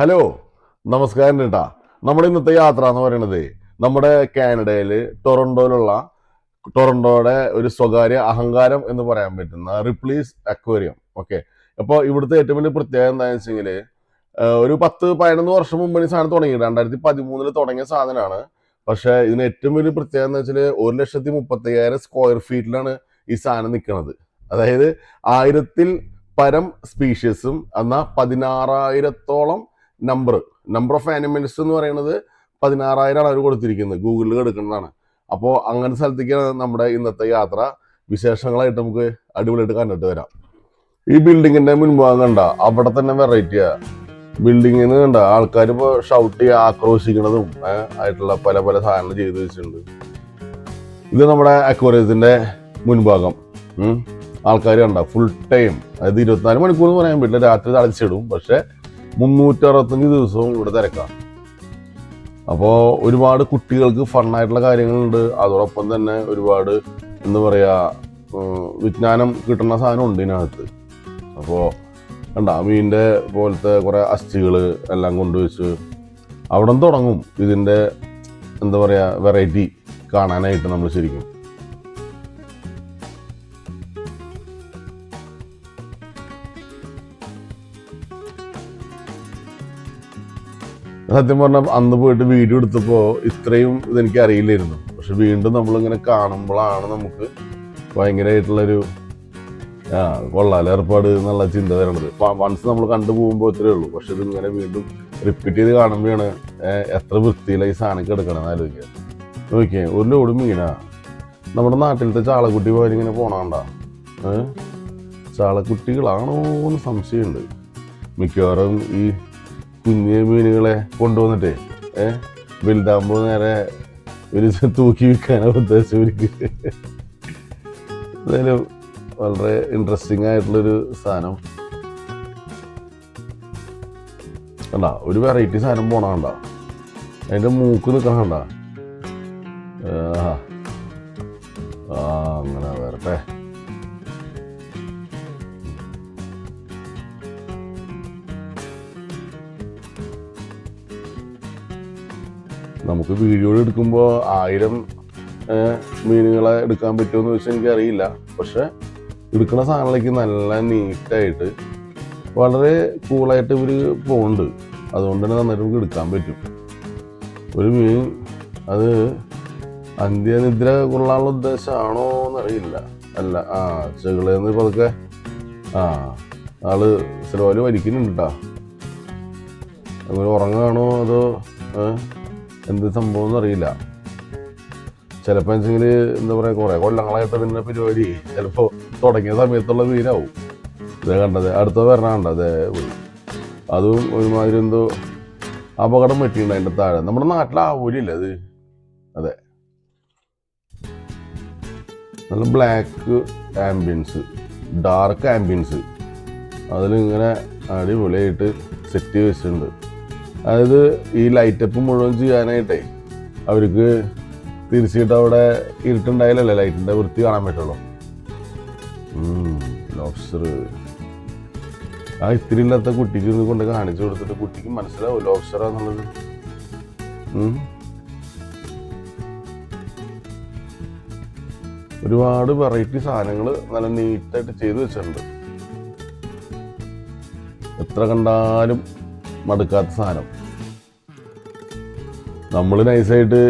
Hello നമസ്കാരം കേട്ടാ നമ്മുടെ ഇന്നത്തെ യാത്ര എന്ന് പറയുന്നത് നമ്മുടെ കാനഡയിൽ ടൊറന്റോയിലുള്ള ടൊറന്റോയുടെ ഒരു സ്വകാര്യ അഹങ്കാരം എന്ന് പറയാൻ പറ്റുന്ന റിപ്ലീസ് അക്വേറിയം. ഓക്കെ. അപ്പോൾ ഇവിടുത്തെ ഏറ്റവും വലിയ പ്രത്യേകത എന്താണെന്ന് വെച്ചെങ്കിൽ ഒരു പത്ത് പതിനൊന്ന് വർഷം മുമ്പ് ഈ സാധനം തുടങ്ങി രണ്ടായിരത്തി പതിമൂന്നിൽ തുടങ്ങിയ സാധനമാണ്. പക്ഷേ ഇതിന് ഏറ്റവും വലിയ പ്രത്യേകത എന്ന് വെച്ചാൽ ഒരു ലക്ഷത്തി മുപ്പത്തയ്യായിരം സ്ക്വയർ ഫീറ്റിലാണ് ഈ സാധനം നിൽക്കുന്നത് അതായത് ആയിരത്തിൽ പരം സ്പീഷ്യസും എന്നാൽ പതിനാറായിരത്തോളം നമ്പർ നമ്പർ ഓഫ് ആനിമൽസ് എന്ന് പറയുന്നത് പതിനാറായിരമാണ് അവർ കൊടുത്തിരിക്കുന്നത്. ഗൂഗിളിൽ എടുക്കുന്നതാണ്. അപ്പോൾ അങ്ങനത്തെ സ്ഥലത്തേക്കാണ് നമ്മുടെ ഇന്നത്തെ യാത്ര. വിശേഷങ്ങളായിട്ട് നമുക്ക് അടിപൊളിയായിട്ട് കണ്ടിട്ട് വരാം. ഈ ബിൽഡിങ്ങിന്റെ മുൻഭാഗം കണ്ട അവിടെ തന്നെ വെറൈറ്റിയാ ബിൽഡിങ്ങിൽ നിന്ന് കണ്ട ആൾക്കാർ ഇപ്പോൾ ഷൗട്ട് ചെയ്യുക ആക്രോശിക്കുന്നതും ആയിട്ടുള്ള പല പല സാധനങ്ങൾ ചെയ്തു വെച്ചിട്ടുണ്ട്. ഇത് നമ്മുടെ അക്വറിയത്തിന്റെ മുൻഭാഗം. ആൾക്കാർ കണ്ട ഫുൾ ടൈം അതായത് ഇരുപത്തിനാല് മണിക്കൂർ എന്ന് പറയാൻ പറ്റില്ല. രാത്രി തളച്ചിടും. പക്ഷെ മുന്നൂറ്റി അറുപത്തഞ്ച് ദിവസവും ഇവിടെ തിരക്കാം. അപ്പോൾ ഒരുപാട് കുട്ടികൾക്ക് ഫണ്ണായിട്ടുള്ള കാര്യങ്ങളുണ്ട്. അതോടൊപ്പം തന്നെ ഒരുപാട് എന്താ പറയുക വിജ്ഞാനം കിട്ടുന്ന സാധനം ഉണ്ട് ഇതിനകത്ത്. അപ്പോൾ കണ്ട മീനിന്റെ പോലത്തെ കുറേ അസ്ഥികൾ എല്ലാം കൊണ്ടുവച്ച് അവിടെ തുടങ്ങും. ഇതിന്റെ എന്താ പറയുക വെറൈറ്റി കാണാനായിട്ട് നമ്മൾ ശരിക്കും. സത്യം പറഞ്ഞാൽ അന്ന് പോയിട്ട് വീഡിയോ എടുത്തപ്പോൾ ഇത്രയും ഇതെനിക്ക് അറിയില്ലായിരുന്നു. പക്ഷെ വീണ്ടും നമ്മൾ നമ്മളിങ്ങനെ കാണുമ്പോഴാണ് നമുക്ക് ഭയങ്കരമായിട്ടുള്ളൊരു ആ കൊള്ളാല ഏർപ്പാട് എന്നുള്ള ചിന്ത വരണത്. വൺസ് നമ്മൾ കണ്ടു പോകുമ്പോൾ ഇത്രയേ ഉള്ളൂ. പക്ഷെ ഇതിങ്ങനെ വീണ്ടും റിപ്പീറ്റ് ചെയ്ത് കാണുമ്പോഴാണ് എത്ര വൃത്തിയിലായി സാധനം കിടക്കണം ആലോചിക്കുക. നോക്കിയേ ഒരു ലോഡ് മീനാ നമ്മുടെ നാട്ടിലത്തെ ചാളക്കുട്ടി പോലെ ഇങ്ങനെ പോണാണ്ട ചാളക്കുട്ടികളാണോ എന്ന് സംശയമുണ്ട്. മിക്കവാറും ഈ കുഞ്ഞു മീനുകളെ കൊണ്ടുവന്നിട്ട് ഏഹ് വലുതാകുമ്പോൾ നേരെ ഒരു തൂക്കി വിൽക്കാനാണ് ഉദ്ദേശം ഇവർക്ക്. എന്തായാലും വളരെ ഇൻട്രസ്റ്റിംഗ് ആയിട്ടുള്ളൊരു സാധനം. അല്ല ഒരു വെറൈറ്റി സാധനം പോണോ കണ്ടോ. അതിന്റെ മൂക്ക് നിൽക്കണ കണ്ട. ആ അങ്ങനെ വരട്ടെ. നമുക്ക് വീഡിയോ എടുക്കുമ്പോൾ ആയിരം മീനുകളെ എടുക്കാൻ പറ്റുമെന്ന് വെച്ചാൽ എനിക്കറിയില്ല. പക്ഷെ എടുക്കുന്ന സാധനങ്ങളിലേക്ക് നല്ല നീറ്റായിട്ട് വളരെ കൂളായിട്ട് ഇവർ പോകുന്നുണ്ട് അതുകൊണ്ട് തന്നെ നന്നായിട്ട് നമുക്ക് എടുക്കാൻ പറ്റും. ഒരു മീൻ അത് അന്ത്യനിദ്ര കൊള്ളാനുള്ള ഉദ്ദേശമാണോ എന്നറിയില്ല. അല്ല ആ ചെകളെന്ന് പതുക്കെ. ആ ആൾ സ്ലോൽ വലിക്കുന്നുണ്ട് കേട്ടോ അങ്ങനെ അതോ ഏഹ്, എന്ത് സംഭവം എന്നറിയില്ല. ചിലപ്പോൾ വെച്ചെങ്കിൽ എന്താ പറയുക കുറേ കൊല്ലങ്ങളായിട്ട് പിന്നെ പരിപാടി. ചിലപ്പോൾ തുടങ്ങിയ സമയത്തുള്ള വീരാവും. ഇതേ കണ്ടത് അടുത്ത വരണ കണ്ടത് അതും ഒരുമാതിരി എന്തോ അപകടം പറ്റിയിട്ടുണ്ട് അതിന്റെ താഴെ. നമ്മുടെ നാട്ടിലാവൂലില്ല അത്? അതെ. നല്ല ബ്ലാക്ക് ആംബിയൻസ് ഡാർക്ക് ആംബിയൻസ് അതിലിങ്ങനെ അടിപൊളിയായിട്ട് സെറ്റ് ചെയ്ത് വെച്ചിട്ടുണ്ട്. അതായത് ഈ ലൈറ്റപ്പ് മുഴുവൻ ചെയ്യാനായിട്ടേ അവർക്ക് തിരിച്ചിട്ട് അവിടെ ഇരുട്ടുണ്ടായാലല്ലേ ലൈറ്റിന്റെ വൃത്തി കാണാൻ പറ്റുള്ളൂ. ആ ഇത്തിരി ഇല്ലാത്ത കുട്ടിക്ക് ഇത് കൊണ്ട് കാണിച്ചു കൊടുത്തിട്ട് കുട്ടിക്ക് മനസ്സിലാവും ഉം. ഒരുപാട് വെറൈറ്റി സാധനങ്ങൾ നല്ല നീറ്റായിട്ട് ചെയ്തു വെച്ചിട്ടുണ്ട്. എത്ര കണ്ടാലും മടുക്കാത്ത സാധനം. നമ്മൾ നൈസായിട്ട്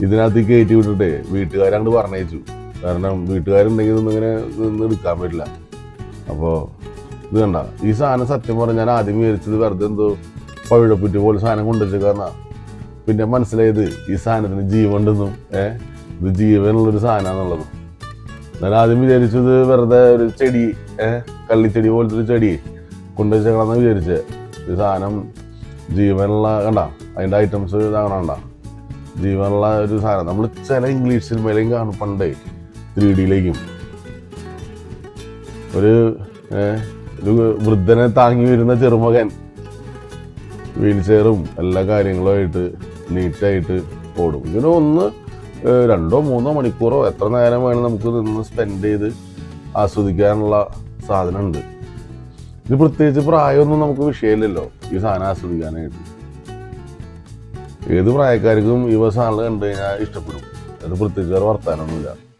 ഇതിനകത്ത് കയറ്റി വിട്ടിട്ടേ വീട്ടുകാരങ്ങോട്ട് പറഞ്ഞയച്ചു. കാരണം വീട്ടുകാരുണ്ടെങ്കിൽ ഇതൊന്നും ഇങ്ങനെ നിന്ന് എടുക്കാൻ പറ്റില്ല. അപ്പോൾ ഇത് കണ്ട ഈ സാധനം സത്യം പറഞ്ഞാൽ ഞാൻ ആദ്യം വിചാരിച്ചത് വെറുതെ എന്തോ പവിഴപ്പുറ്റ് പോലെ സാധനം കൊണ്ടുവച്ചേക്കാന്ന പിന്നെ മനസ്സിലായത് ഈ സാധനത്തിന് ജീവനുണ്ടെന്നും ഏ? ഇത് ജീവനുള്ളൊരു സാധനമാണെന്നുള്ളതും ഞാൻ ആദ്യം വിചാരിച്ചത് വെറുതെ ഒരു ചെടി ഏഹ് കള്ളിച്ചെടി പോലത്തെ ഒരു ചെടി കൊണ്ടുവച്ചേക്കണമെന്ന് വിചാരിച്ചത് ഈ സാധനം ജീവനുള്ള കണ്ട? അതിന്റെ ഐറ്റംസ് ഇതാകണണ്ട ജീവനുള്ള ഒരു സാധനം. നമ്മൾ ചില ഇംഗ്ലീഷ് സിനിമയിലേക്കും കാണും പണ്ടേ ത്രീ ഡിയിലേക്കും ഒരു ഒരു വൃദ്ധനെ താങ്ങി വരുന്ന ചെറുമകൻ വീൽചെയറും എല്ലാ കാര്യങ്ങളുമായിട്ട് നീറ്റായിട്ട് ഓടും. ഇങ്ങനെ ഒന്ന് രണ്ടോ മൂന്നോ മണിക്കൂറോ എത്ര നേരം വേണം നമുക്ക് നിന്ന് സ്പെൻഡ് ചെയ്ത് ആസ്വദിക്കാനുള്ള സാധനമുണ്ട്. ഇത് പ്രത്യേകിച്ച് പ്രായമൊന്നും നമുക്ക് വിഷയമില്ലല്ലോ. ഈ സാധനം ആസ്വദിക്കാനായിട്ട്. ഏത് പ്രായക്കാർക്കും ഈ സാധനം കണ്ടു കഴിഞ്ഞാൽ ഇഷ്ടപ്പെടും. അത് പ്രത്യേകിച്ച് വേറെ വർത്താനൊന്നുമില്ല.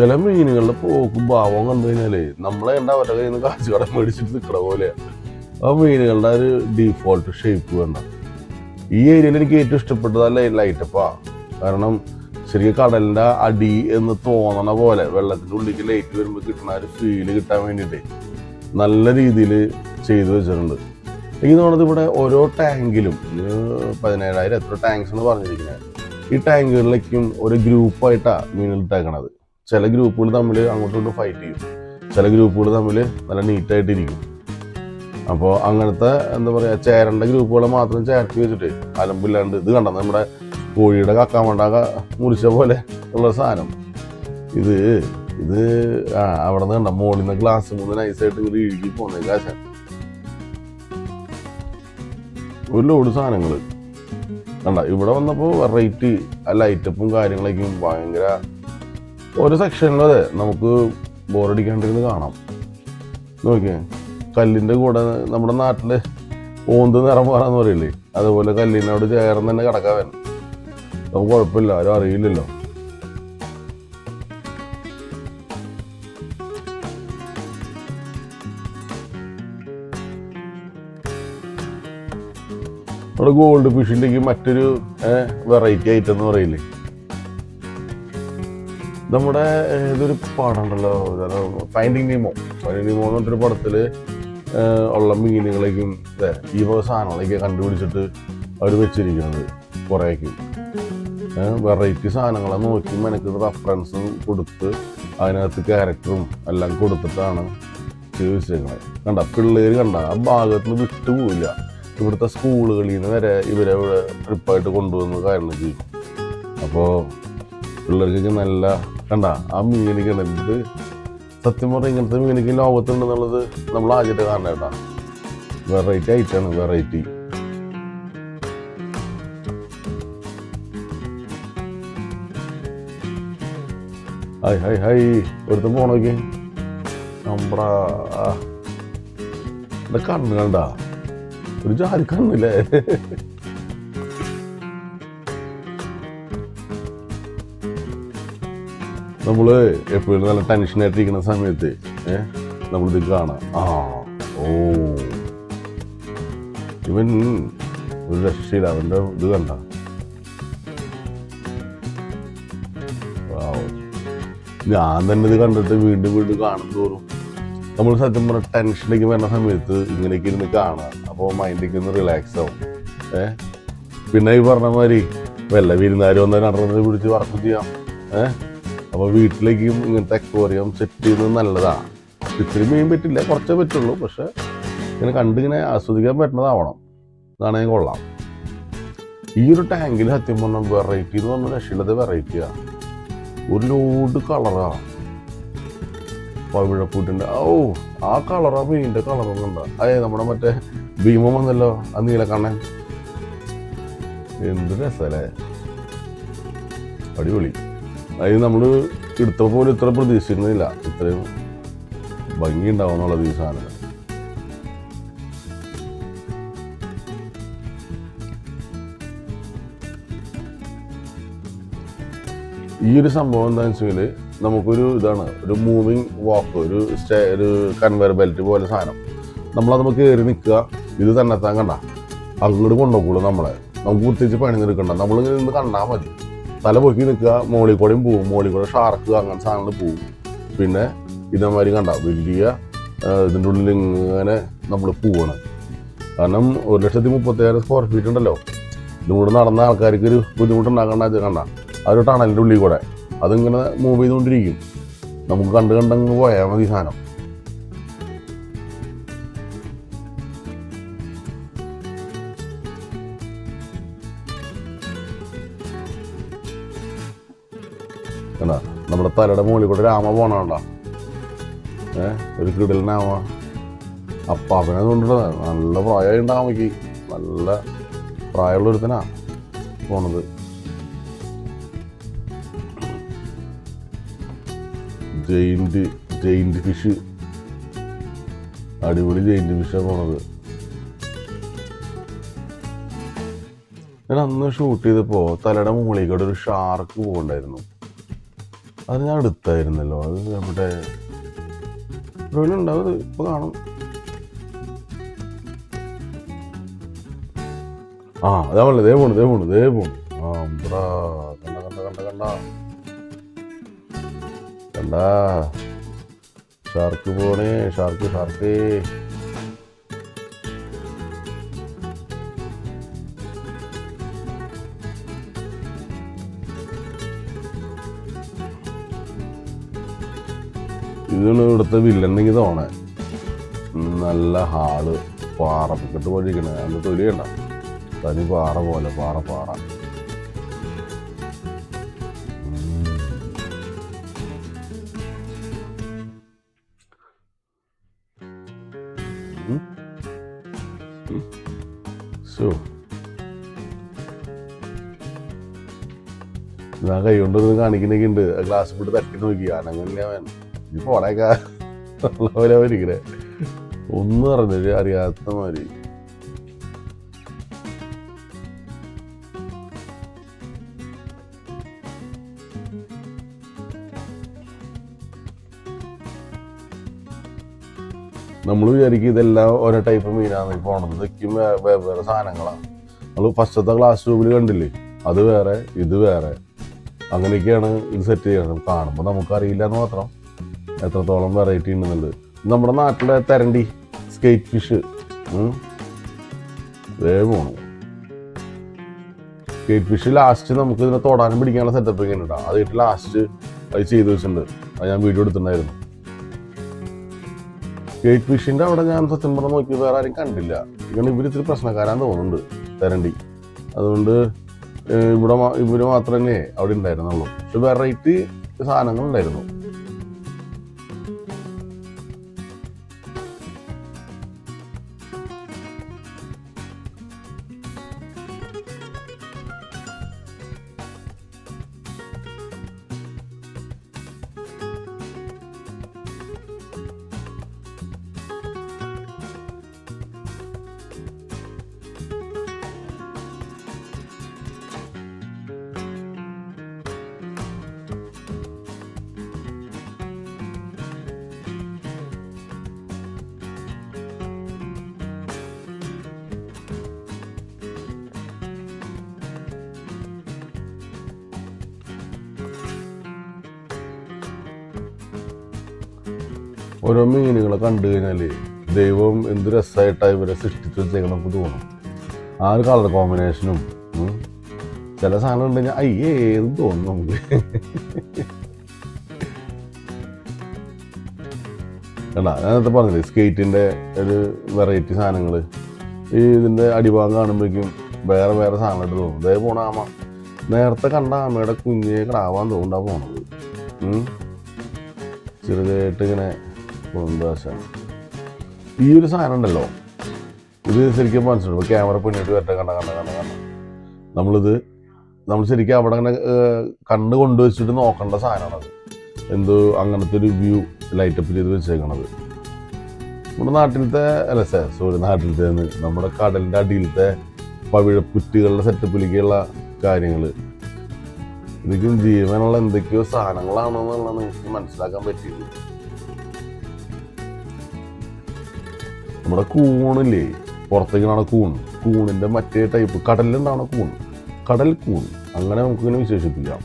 ചില മീനുകളുടെ പോക്കും ഭാവം കണ്ടു കഴിഞ്ഞാലേ നമ്മളെ കണ്ട അവരുടെ കയ്യിൽ നിന്ന് കാശ് കടം മേടിച്ചിട്ട് നിൽക്കണ പോലെയാണ് ആ മീനുകളുടെ ഒരു ഡീഫോൾട്ട് ഷേപ്പ് വേണ്ട. ഈ ഏരിയയിൽ എനിക്ക് ഏറ്റവും ഇഷ്ടപ്പെട്ടത് ആ ലൈറ്റപ്പാ കാരണം ശരിക്കും കടലിന്റെ അടി എന്ന് തോന്നണ പോലെ വെള്ളത്തിന്റെ ഉള്ളിലേക്ക് ലൈറ്റ് വരുമ്പോൾ കിട്ടുന്ന ഒരു ഫീൽ കിട്ടാൻ വേണ്ടിയിട്ട് നല്ല രീതിയിൽ ചെയ്തു വെച്ചിട്ടുണ്ട്. എനിക്ക് തോന്നുന്നത് ഇവിടെ ഓരോ ടാങ്കിലും പതിനേഴായിരം എത്ര ടാങ്ക്സ് എന്ന് പറഞ്ഞിരിക്കുന്നത് ഈ ടാങ്കുകളിലേക്കും ഒരു ഗ്രൂപ്പായിട്ടാണ് മീനുകൾ ഇട്ടേക്കണത്. ചില ഗ്രൂപ്പുകൾ തമ്മിൽ അങ്ങോട്ടും ഇങ്ങോട്ടും ഫൈറ്റ് ചെയ്യും. ചില ഗ്രൂപ്പുകൾ തമ്മിൽ നല്ല നീറ്റായിട്ടിരിക്കും. അപ്പോൾ അങ്ങനത്തെ എന്താ പറയുക ചേരേണ്ട ഗ്രൂപ്പുകളെ മാത്രം ചേർത്ത് വെച്ചിട്ട് അലമ്പില്ലാണ്ട് ഇത് കണ്ടത് നമ്മുടെ കോഴിയുടെ കക്കാൻ വേണ്ട മുറിച്ച പോലെ ഉള്ള സാധനം. ഇത് ഇത് ആ അവിടെ നിന്ന് കണ്ട? മോളിൽ നിന്ന് ഗ്ലാസ് മൂന്ന് നൈസായിട്ട് ഇവർ ഇഴുകി പോകുന്ന കാശാണ് ഒരു ലോഡ് സാധനങ്ങൾ കണ്ട? ഇവിടെ വന്നപ്പോൾ വെറൈറ്റി ആ ലൈറ്റപ്പും കാര്യങ്ങളൊക്കെയും ഭയങ്കര ഓരോ സെക്ഷനിൽ അതെ നമുക്ക് ബോറടിക്കാണ്ടിരുന്ന് കാണാം. നോക്കിയേ കല്ലിന്റെ കൂടെ നമ്മുടെ നാട്ടിൽ ഓന്ത് നിറം മാറാന്ന് പറയില്ലേ? അതുപോലെ കല്ലിനോട് ചേർന്ന് തന്നെ കിടക്കാൻ നമുക്ക് കുഴപ്പമില്ല ആരും അറിയില്ലല്ലോ. നമ്മുടെ ഗോൾഡ് ഫിഷിന്റെക്ക് മറ്റൊരു വെറൈറ്റി എന്ന് പറയില്ലേ? നമ്മുടെ ഇതൊരു പാടുണ്ടല്ലോ ഫൈൻഡിങ് നീമോ ഫൈൻഡിങ് നീമോ എന്ന് പറഞ്ഞൊരു പടത്തിൽ ഉള്ള മീനുകളേക്കും ഈ വക സാധനങ്ങളൊക്കെ കണ്ടുപിടിച്ചിട്ട് അവർ വെച്ചിരിക്കുന്നത് കുറേക്കും വെറൈറ്റി സാധനങ്ങളെ നോക്കി മനക്ക് റെഫറൻസും കൊടുത്ത് അതിനകത്ത് ക്യാരക്ടറും എല്ലാം കൊടുത്തിട്ടാണ് ചോദിച്ചിരിക്കുന്നത് കണ്ട പിള്ളേർ കണ്ട ആ ഭാഗത്ത് നിന്ന് വിട്ടുപോയില്ല ഇവിടുത്തെ സ്കൂളുകളിൽ നിന്ന് വരെ ഇവരെ ഇവിടെ ട്രിപ്പായിട്ട് കൊണ്ടുവന്ന് കാരണം ചെയ്യും. അപ്പോൾ പിള്ളേർക്കൊക്കെ നല്ല കണ്ട ആ മീനിക്ക് ഇത് സത്യം പറഞ്ഞാൽ ഇങ്ങനത്തെ മീനിക്ക് ലോകത്തുണ്ടെന്നുള്ളത് നമ്മൾ ആദ്യമായിട്ട് കാണണം കേട്ടാ. വെറൈറ്റി ആയിട്ടാണ് വെറൈറ്റി ഹായ് ഹായ് ഹായ് ഒരുത്തം പോണോക്കി നമ്മുടെ കണ്ണ് കണ്ട. ഒരു ജാതി കണ്ണില്ലേ? നമ്മൾ എപ്പോഴും നല്ല ടെൻഷനായിട്ടിരിക്കുന്ന സമയത്ത് ഏഹ് നമ്മളിത് കാണാം. ആ ഓ. ഇവൻ ഒരു രക്ഷയില്ല അവന്റെ ഇത് കണ്ട. ഞാൻ തന്നെ ഇത് കണ്ടിട്ട് വീണ്ടും വീണ്ടും കാണും തോറും. നമ്മൾ സത്യം പറഞ്ഞ ടെൻഷനൊക്കെ വരുന്ന സമയത്ത് ഇങ്ങനെയൊക്കെ ഇരുന്ന് കാണാം. അപ്പോൾ മൈൻഡൊക്കെ ഒന്ന് റിലാക്സ് ആവും. ഏ? പിന്നെ ഈ പറഞ്ഞ മാതിരി വല്ല വിരുന്നാരും ഒന്നും നടന്നത് പിടിച്ച് വർക്ക് ചെയ്യാം. ഏ? അപ്പോൾ വീട്ടിലേക്കും ഇങ്ങനത്തെ അക്വോറിയം സെറ്റ് ചെയ്യുന്നത് നല്ലതാണ് ഇത്തിരി മീൻ പറ്റില്ല കുറച്ചേ പറ്റുള്ളൂ. പക്ഷെ ഇങ്ങനെ കണ്ടിങ്ങനെ ആസ്വദിക്കാൻ പറ്റുന്നതാവണം. അതാണെങ്കിൽ കൊള്ളാം. ഈ ഒരു ടാങ്കിൽ സത്യം പറഞ്ഞാൽ വെറൈറ്റി എന്ന് പറഞ്ഞാൽ രക്ഷയില്ലാത്ത വെറൈറ്റിയാണ് ഒരു ലോഡ് കളറാ പവിഴപ്പൂട്ടിന്റെ ഓ ആ കളറാ മീനിന്റെ കളറൊന്നും ഉണ്ടോ അതെ നമ്മുടെ മറ്റേ ഭീമം വന്നല്ലോ ആ നീലക്കണ്ണൻ എന്ത് രസല്ലേ. അടിപൊളി. അത് നമ്മൾ എടുത്ത പോലെ ഇത്ര പ്രതീക്ഷിച്ചിരുന്നില്ല. ഇത്രയും ഭംഗി ഉണ്ടാവും എന്നുള്ളത് ഈ സാധനം. ഈ ഒരു സംഭവം എന്താണെന്ന് വെച്ചാൽ നമുക്കൊരു ഇതാണ് ഒരു മൂവിങ് വാക്ക് ഒരു സ്റ്റേ ഒരു കൺവെയർ ബെൽറ്റ് പോലെ സാധനം. നമ്മളത് നമുക്ക് കയറി നിൽക്കുക ഇത് തന്നെ താൻ കണ്ട. അങ്ങോട്ട് കൊണ്ടുപോകുള്ളൂ നമ്മളെ. നമുക്ക് പ്രത്യേകിച്ച് പണി നിൽക്കണ്ട നമ്മളിങ്ങനെ നിന്ന് കണ്ടാൽ മതി. തല പൊക്കി നിൽക്കുക മോളിൽ കൂടെയും പോവും മോളിൽ കൂടെ ഷാർക്ക് അങ്ങനത്തെ സാധനങ്ങൾ പോവും. പിന്നെ ഇതേമാതിരി കണ്ട വലിയ ഇതിന്റെ ഉള്ളിൽ ഇങ്ങനെ നമ്മൾ പോവാണ്. കാരണം ഒരു ലക്ഷത്തി മുപ്പത്തേഴ് സ്ക്വയർ ഫീറ്റ് ഉണ്ടല്ലോ. ഇതും നടന്ന ആൾക്കാർക്ക് ഒരു ബുദ്ധിമുട്ടുണ്ടാക്കണ്ട കണ്ട ഒരു ടണലിന്റെ ഉള്ളിൽ കൂടെ. അതിങ്ങനെ മൂവ് ചെയ്തുകൊണ്ടിരിക്കും. നമുക്ക് കണ്ട് കണ്ടങ്ങ് പോയാൽ മതി സാധനം. നമ്മുടെ തലയുടെ കൂടെ രാമ പോണണ്ട ഏ ഒരു കിടലിനാമ അപ്പൊ അവനെ കൊണ്ടിട്ട് നല്ല പ്രായം ഉണ്ടാമയ്ക്ക് നല്ല പ്രായമുള്ള ഒരുത്തനാ പോണത്. Giant giant fish. അടിപൊളി ജയിന്റ് ഫിഷാണ് പോണത്. ഞാൻ അന്ന് ഷൂട്ട് ചെയ്തപ്പോൾ തലയുടെ മുകളിൽ കൂടെ ഒരു ഷാർക്ക് പോകണ്ടായിരുന്നു അത് ഞാൻ എടുത്തായിരുന്നല്ലോ അത് നമ്മുടെ ഉണ്ടാവും അത് ഇപ്പൊ കാണും. ആ അതാണല്ലോ ദേ പോണു ദേ പോണു ദേ പോണു. ആ ബ്രാ കണ്ട കണ്ട കണ്ട കണ്ട. കണ്ട. ഷാർക്ക് പോണേ ഷാർക്ക് ഷാർക്ക്. ഇതാണ് ഇവിടുത്തെ വില്ലന്നെങ്കിൽ തോണേ നല്ല ഹാൾ പാറപ്പിക്കട്ട് പൊഴിക്കണേ അതിന്റെ തൊലി കണ്ട തനി പാറ പോലെ പാറ പാറ. ഞാൻ കൈ കൊണ്ടൊന്ന് കാണിക്കുന്നൊക്കെ ഉണ്ട്. ഗ്ലാസ് പോയിട്ട് തട്ടി നോക്കി അനങ്ങനെ അവൻ പോലെ ഇരിക്കണേ ഒന്നും അറിഞ്ഞില്ല അറിയാത്ത മാതിരി. നമ്മൾ വിചാരിക്കും ഇതെല്ലാം ഓരോ ടൈപ്പ് മീനാണ് പോണത് ഇതൊക്കെയും വേറെ സാധനങ്ങളാണ്. നമ്മൾ ഫസ്റ്റത്തെ ക്ലാസ് റൂമിൽ കണ്ടില്ലേ? അത് വേറെ ഇത് വേറെ. അങ്ങനെയൊക്കെയാണ് ഇത് സെറ്റ് ചെയ്യണം കാണുമ്പോൾ നമുക്കറിയില്ല എന്ന് മാത്രം. എത്രത്തോളം വെറൈറ്റി ഉണ്ടെന്നുള്ളത്. നമ്മുടെ നാട്ടിലെ തരണ്ടി സ്കേറ്റ് ഫിഷ് വേ പോണു. സ്കേറ്റ് ഫിഷ് ലാസ്റ്റ് നമുക്ക് ഇതിനെ തൊടാനും പിടിക്കാനുള്ള സെറ്റപ്പ് ഒക്കെ ഉണ്ട് അതായിട്ട് ലാസ്റ്റ് അത് ചെയ്ത് വെച്ചിട്ടുണ്ട്. അത് ഞാൻ വീഡിയോ എടുത്തിട്ടുണ്ടായിരുന്നു. സ്കേറ്റ് ഫിഷിന്റെ അവിടെ ഞാൻ സത്യം പറഞ്ഞ് നോക്കി വേറെ ആരും കണ്ടില്ല. ഇങ്ങനെ ഇവർ ഇത്തിരി പ്രശ്നക്കാരാന്ന് തോന്നുന്നുണ്ട് തരണ്ടി. അതുകൊണ്ട് ഇവിടെ ഇവർ മാത്രമേ അവിടെ ഉണ്ടായിരുന്നുള്ളൂ. പക്ഷെ വെറൈറ്റി സാധനങ്ങൾ ഉണ്ടായിരുന്നു ഓരോ മീനുകളെ കണ്ടു കഴിഞ്ഞാൽ ദൈവം എന്ത് രസമായിട്ടാണ് ഇവരെ സൃഷ്ടിച്ചു വെച്ചേക്കണം നമുക്ക് തോന്നും. ആ ഒരു കളർ കോമ്പിനേഷനും ചില സാധനം ഉണ്ട് കഴിഞ്ഞാൽ അയ്യേ എന്ന് തോന്നും നമുക്ക്. കണ്ട ഞാൻ നേരത്തെ പറഞ്ഞില്ലേ സ്കേറ്റിന്റെ ഒരു വെറൈറ്റി സാധനങ്ങൾ ഈ ഇതിന്റെ അടിഭാഗം കാണുമ്പോഴേക്കും വേറെ വേറെ സാധനമായിട്ട് തോന്നും. ഇതേ പോണ ആമ. നേരത്തെ കണ്ട ആമയുടെ കുഞ്ഞെ കിടാവാൻ തോണ്ടാ പോണത്. ചെറുതായിട്ട് ഇങ്ങനെ കൊണ്ടുവശ ഈ ഒരു സാധനം ഉണ്ടല്ലോ. ഇത് ശരിക്കും മനസ്സിലാവും ക്യാമറ പിന്നിട്ട് വരട്ടെ കണ്ട കണ്ട കണ്ട കണ്ട നമ്മളിത് നമ്മൾ ശരിക്കും അവിടെ അങ്ങനെ കണ്ണ് കൊണ്ടുവച്ചിട്ട് നോക്കേണ്ട സാധനമാണത്. എന്തോ അങ്ങനത്തെ ഒരു വ്യൂ ലൈറ്റപ്പ് ചെയ്ത് വെച്ചേക്കണത്. നമ്മുടെ നാട്ടിലത്തെ അല്ല സാർ സോറി നാട്ടിലത്തെ നമ്മുടെ കടലിന്റെ അടിയിലത്തെ പവിഴപ്പുറ്റുകളുടെ സെറ്റപ്പിലേക്കുള്ള കാര്യങ്ങൾ ഇതൊക്കെ ജീവനുള്ള എന്തൊക്കെയോ സാധനങ്ങളാണെന്നുള്ളതാണ് എനിക്ക് മനസ്സിലാക്കാൻ പറ്റിയത്. നമ്മുടെ കൂണില്ലേ? പുറത്തേക്ക് കാണുന്ന കൂൺ. കൂണിന്റെ മറ്റേ ടൈപ്പ് കടലിലുണ്ടാവുന്ന കൂൺ. കടൽ കൂൺ. അങ്ങനെ നമുക്കിങ്ങനെ വിശേഷിപ്പിക്കാം.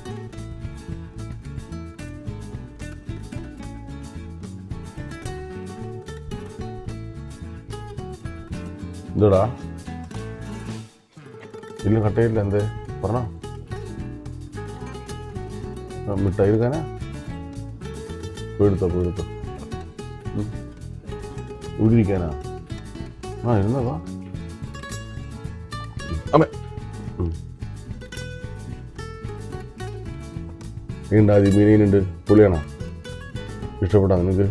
എന്താടാ ഇല്ല കട്ടയില്ല എന്തേ? പറഞ്ഞോ. മിഠായി എടുക്കാനാ? പോയെടുത്തോ പോയെടുത്തോ. ഇവിടെ ഇരിക്കാനാ? ആ ഇരുന്നതാ അമ്മേ ഉം. ഉണ്ടാതി മീനുണ്ട് പുളിയാണോ? ഇഷ്ടപ്പെട്ടോ നിനക്ക്?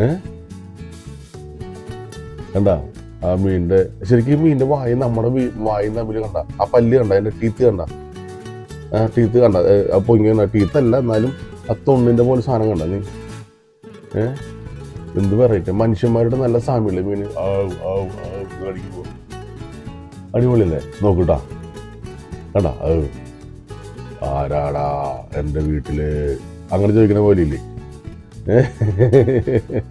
ഏ? കണ്ട? ആ മീനിന്റെ ശരിക്കും മീനിന്റെ വായി നമ്മുടെ വായി തമ്മിൽ കണ്ട? ആ പല്ല് കണ്ട? അതിന്റെ ടീത്ത് കണ്ട? ആ ടീത്ത് കണ്ട? ഏ, അപ്പൊ ഇങ്ങനെ ടീത്തല്ല എന്നാലും ആ തൊണ്ണിന്റെ പോലെ സാധനം കണ്ട നീ? ഏ? എന്ത് വെറൈറ്റി മനുഷ്യന്മാരുടെ നല്ല സാമ്യമില്ല എന്ന് അടിപൊളിയല്ലേ? നോക്കൂട്ടാ. കണ്ടാ? ആരാടാ എന്റെ വീട്ടിൽ? അങ്ങനെ ചോദിക്കണ പോലെ ഇല്ലേ?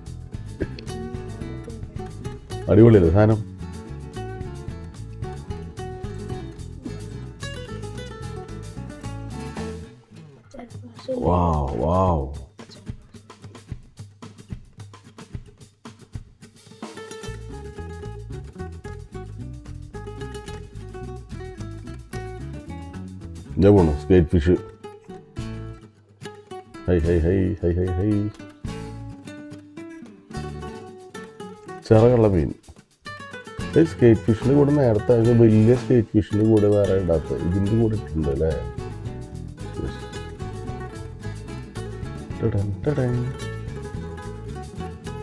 അടിപൊളിയല്ലേ സാധനം? വാ വാവ് ഞാൻ പോണു skate fish hi hi hi hi hi hi ചിറകുള്ള മീൻ സ്കേറ്റ് ഫിഷിന്റെ കൂടെ നേരത്തെ വലിയ സ്കേറ്റ് ഫിഷിന്റെ കൂടെ വേറെ ഇടാത്ത. ഇതിന്റെ കൂടെ ഇട്ടിട്ടുണ്ട് അല്ലേ?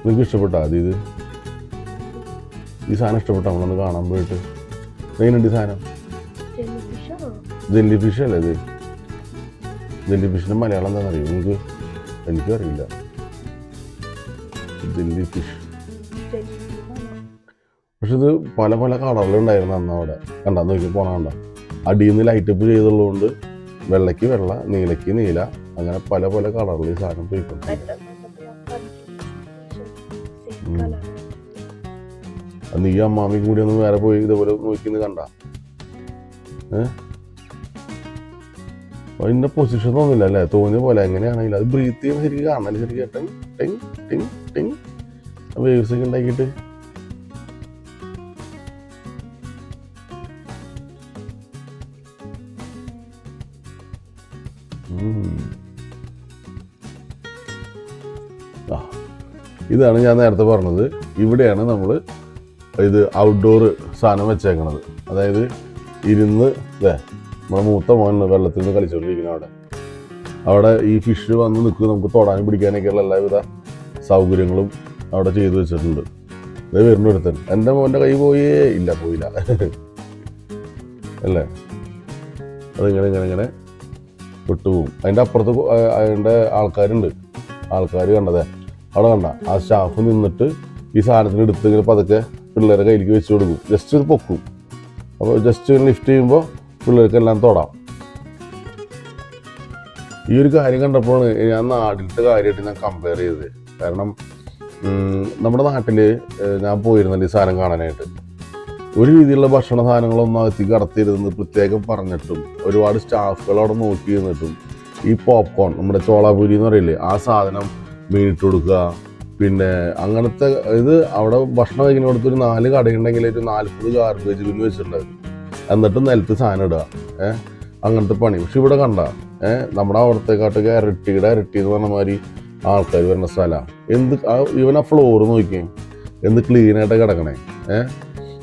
നിങ്ങൾക്ക് ഇഷ്ടപ്പെട്ടോ ആദ്യം ഇത്? ഈ സാധനം ഇഷ്ടപ്പെട്ടോ? നമ്മളൊന്ന് കാണാൻ പോയിട്ട്. എങ്ങനെയുണ്ട് ഈ സാധനം. ജെല്ലി അല്ലേ ഇത്? ജെല്ലി മലയാളം എന്താണെന്നറിയോ നിങ്ങൾക്ക്? എനിക്കറിയില്ല. ജെല്ലി ഫിഷ് പക്ഷെ ഇത് പല പല കളറിലുണ്ടായിരുന്നു അന്ന് അവിടെ. കണ്ടാന്ന് നോക്കി പോണ കണ്ട. അടിയിൽ നിന്ന് ലൈറ്റപ്പ് ചെയ്തുള്ളതുകൊണ്ട് വെള്ളയ്ക്ക് വെള്ള നീലയ്ക്ക് നീല അങ്ങനെ പല പല കളറിൽ ഈ സാധനം പോയിക്കൊണ്ട് നീ അമ്മാമി കൂടി ഒന്ന് വേറെ പോയി ഇതേപോലെ നോക്കിന്ന് കണ്ട. ഏഹ് അതിന്റെ പൊസിഷൻ തോന്നില്ല അല്ലേ? തോന്നിയ പോലെ എങ്ങനെയാണെങ്കിലും അത് ബ്രീത്ത് ചെയ്യുമ്പോൾ ശരിക്കും കാണാൻ ശരിക്കും ടെങ് ടെങ് ടിങ്. ടിങ് വേവ്സ് ഒക്കെ ഉണ്ടാക്കിയിട്ട്. ഇതാണ് ഞാൻ നേരത്തെ പറഞ്ഞത്. ഇവിടെയാണ് നമ്മൾ ഇത് ഔട്ട്ഡോർ സാധനം വെച്ചേക്കണത്. അതായത് ഇരുന്ന് ഇതേ നമ്മുടെ മൂത്ത മോൻ വെള്ളത്തിൽ നിന്ന് കളിച്ചുകൊണ്ടിരിക്കുന്ന അവിടെ. അവിടെ ഈ ഫിഷ് വന്ന് നിൽക്കുക നമുക്ക് തൊടാനും പിടിക്കാനൊക്കെയുള്ള എല്ലാവിധ സൗകര്യങ്ങളും അവിടെ ചെയ്തു വെച്ചിട്ടുണ്ട്. അത് വരുന്ന ഒരുത്തൻ. എന്റെ മോന്റെ കൈ പോയേ ഇല്ല പോയില്ല. അല്ലേ? അതിങ്ങനെ ഇങ്ങനെ ഇങ്ങനെ വിട്ടുപോകും. അതിന്റെ അപ്പുറത്ത് അതിന്റെ ആൾക്കാരുണ്ട്. ആൾക്കാർ കണ്ടതേ. അവിടെ കണ്ട ആ സ്റ്റാഫ് നിന്നിട്ട് ഈ സാധനത്തിന് എടുത്ത് ഇങ്ങനെ പതുക്കെ പിള്ളേരെ കയ്യിലേക്ക് വെച്ച് കൊടുക്കും. ജസ്റ്റ് ഒരു പൊക്കും. അപ്പോൾ ജസ്റ്റ് ലിഫ്റ്റ് ചെയ്യുമ്പോൾ പിള്ളേർക്കെല്ലാം തൊടാം. ഈ ഒരു കാര്യം കണ്ടപ്പോൾ ഞാൻ നാട്ടിലത്തെ കാര്യമായിട്ട് ഞാൻ കമ്പയർ ചെയ്തത്. കാരണം നമ്മുടെ നാട്ടിൽ ഞാൻ പോയിരുന്നല്ലോ ഈ സാധനം കാണാനായിട്ട്. ഒരു രീതിയിലുള്ള ഭക്ഷണ സാധനങ്ങളൊന്നും അകത്തി കടത്തിയിരുന്നത് പ്രത്യേകം പറഞ്ഞിട്ടും ഒരുപാട് സ്റ്റാഫുകൾ അവിടെ നോക്കി നിന്നിട്ടും ഈ പോപ്കോൺ നമ്മുടെ ചോളാപുരി എന്ന് പറയില്ലേ ആ സാധനം മീനിട്ട് കൊടുക്കുക പിന്നെ അങ്ങനത്തെ ഇത് അവിടെ ഭക്ഷണം കഴിക്കുന്നിടത്ത് ഒരു നാല് കടയുണ്ടെങ്കിൽ ഒരു നാൽപ്പത് ഗാർബേജ് ബില്ല് വെച്ചിട്ടുണ്ടായിരുന്നു. എന്നിട്ട് നിലത്ത് സാധനം ഇടുക. ഏഹ് അങ്ങനത്തെ പണി. പക്ഷെ ഇവിടെ കണ്ട ഏഹ് നമ്മുടെ അവിടത്തെക്കാട്ടൊക്കെ ഇരട്ടിയുടെ ഇരട്ടി എന്ന് പറഞ്ഞ മാതിരി ആൾക്കാർ വരുന്ന സ്ഥലമാണ് എന്ത് ഇവൻ ആ ഫ്ലോർ നോക്കി എന്ത് ക്ലീനായിട്ട് കിടക്കണേ ഏഹ്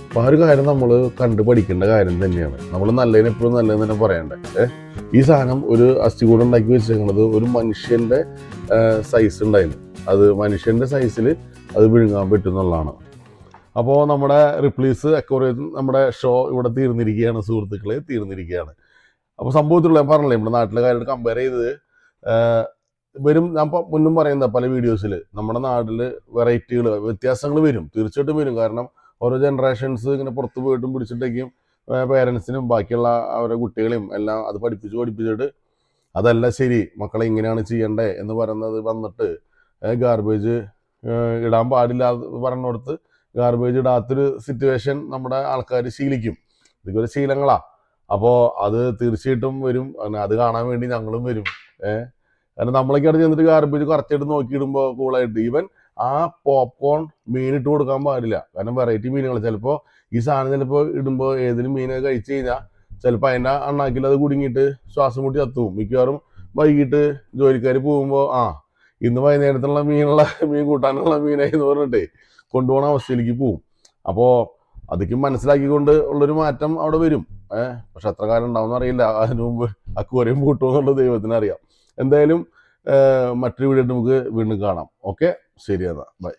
അപ്പം ആ ഒരു കാര്യം നമ്മൾ കണ്ട് പഠിക്കേണ്ട കാര്യം തന്നെയാണ്. നമ്മൾ നല്ലതിന് എപ്പോഴും നല്ലതെന്ന് തന്നെ പറയണ്ടേ ഏഹ് ഈ സാധനം ഒരു അസ്ഥികൂടം ഉണ്ടാക്കി വെച്ചിരിക്കുന്നത് ഒരു മനുഷ്യന്റെ സൈസ് ഉണ്ടായിരുന്നു അത് മനുഷ്യന്റെ സൈസിൽ അത് വിഴുങ്ങാൻ പറ്റും എന്നുള്ളതാണ്. അപ്പോൾ നമ്മുടെ റിപ്ലീസ് അക്വറിയത്തിൽ നമ്മുടെ ഷോ ഇവിടെ തീർന്നിരിക്കുകയാണ് സുഹൃത്തുക്കളെ തീർന്നിരിക്കുകയാണ്. അപ്പോൾ സംഭവത്തിലുള്ള ഞാൻ പറഞ്ഞില്ലേ നമ്മുടെ നാട്ടിലെ കാര്യമായിട്ട് കമ്പയർ ചെയ്തത് ആഹ് വരും ഞാൻ മുന്നും പറയുന്ന പല വീഡിയോസിൽ നമ്മുടെ നാട്ടിൽ വെറൈറ്റികൾ വ്യത്യാസങ്ങൾ വരും തീർച്ചയായിട്ടും വരും. കാരണം ഓരോ ജനറേഷൻസ് ഇങ്ങനെ പുറത്ത് പോയിട്ടും പിടിച്ചിട്ടേക്കും പേരൻസിനും ബാക്കിയുള്ള അവരുടെ കുട്ടികളെയും എല്ലാം അത് പഠിപ്പിച്ച് പഠിപ്പിച്ചിട്ട് അതല്ല ശരി മക്കളെ ഇങ്ങനെയാണ് ചെയ്യേണ്ടേ എന്ന് പറയുന്നത് വന്നിട്ട് ഗാർബേജ് ഇടാൻ പാടില്ല പറഞ്ഞിടത്ത് ഗാർബേജ് ഇടാത്തൊരു സിറ്റുവേഷൻ നമ്മുടെ ആൾക്കാർ ശീലിക്കും. ഇതൊക്കെ ഒരു ശീലങ്ങളാ. അപ്പോൾ അത് തീർച്ചയായിട്ടും വരും. അത് കാണാൻ വേണ്ടി ഞങ്ങളും വരും. ഏഹ് കാരണം നമ്മളൊക്കെ അവിടെ ചെന്നിട്ട് ഗാർബേജ് കറക്റ്റായിട്ട് നോക്കിയിടുമ്പോൾ കൂളായിട്ട് ഈവൻ ആ പോപ്കോൺ മീൻ ഇട്ട് കൊടുക്കാൻ പാടില്ല. കാരണം വെറൈറ്റി മീനുകൾ ചിലപ്പോൾ ഈ സാധനം ചിലപ്പോൾ ഇടുമ്പോൾ ഏതെങ്കിലും മീനൊക്കെ കഴിച്ചു കഴിഞ്ഞാൽ ചിലപ്പോൾ അതിന്റെ അണ്ണാക്കിൽ അത് കുടുങ്ങിയിട്ട് ശ്വാസം മുട്ടി ചത്തുവും മിക്കവാറും വൈകിട്ട് ജോലിക്കാർ പോകുമ്പോൾ ആ ഇന്ന് വൈകുന്നേരത്തുള്ള മീനുള്ള മീൻ കൂട്ടാനുള്ള മീനായി എന്ന് പറഞ്ഞിട്ടേ കൊണ്ടുപോകുന്ന അവസ്ഥയിലേക്ക് പോവും. അപ്പോൾ അതൊക്കെ മനസ്സിലാക്കിക്കൊണ്ട് ഉള്ളൊരു മാറ്റം അവിടെ വരും. ഏഹ് പക്ഷെ എത്ര കാലം ഉണ്ടാവും അറിയില്ല. അതിനു മുമ്പ് അക്വറിയം പൂട്ടുമോ എന്നുള്ളത് ദൈവത്തിന് അറിയാം. എന്തായാലും മറ്റൊരു വീഡിയോ നമുക്ക് വീണ്ടും കാണാം. ഓക്കെ? ശരി എന്നാൽ ബൈ.